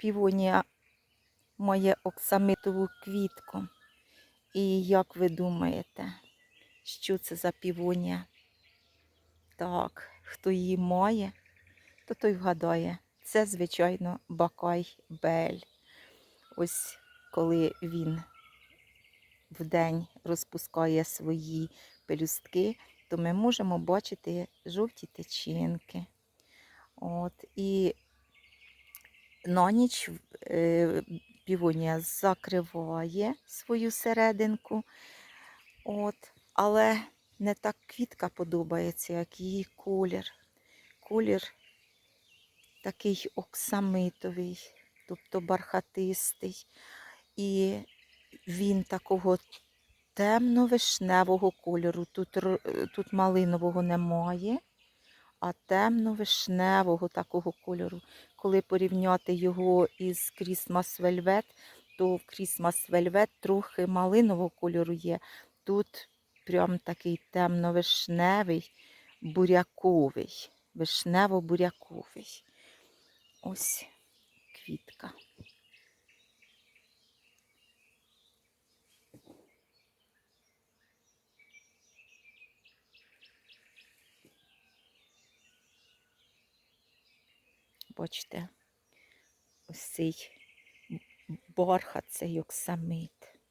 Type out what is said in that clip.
півонія має оксамитову квітку. І як ви думаєте, що це за півонія? Так, хто її має, то той вгадає. Це, звичайно, Бакай Бель. Ось коли він вдень розпускає свої пелюстки, то ми можемо бачити жовті течінки. От, і на ніч е, півонія закриває свою серединку. От, але не так квітка подобається, як її колір. Колір такий оксамитовий, тобто бархатистий. І він такого темно-вишневого кольору. Тут, тут малинового немає, а темно-вишневого такого кольору. Коли порівняти його із Christmas Velvet, то в Christmas Velvet трохи малинового кольору є. Тут прям такий темно-вишневий, буряковий, вишнево-буряковий. Ось квітка. Бачите, ось цей бархат, цей оксамит.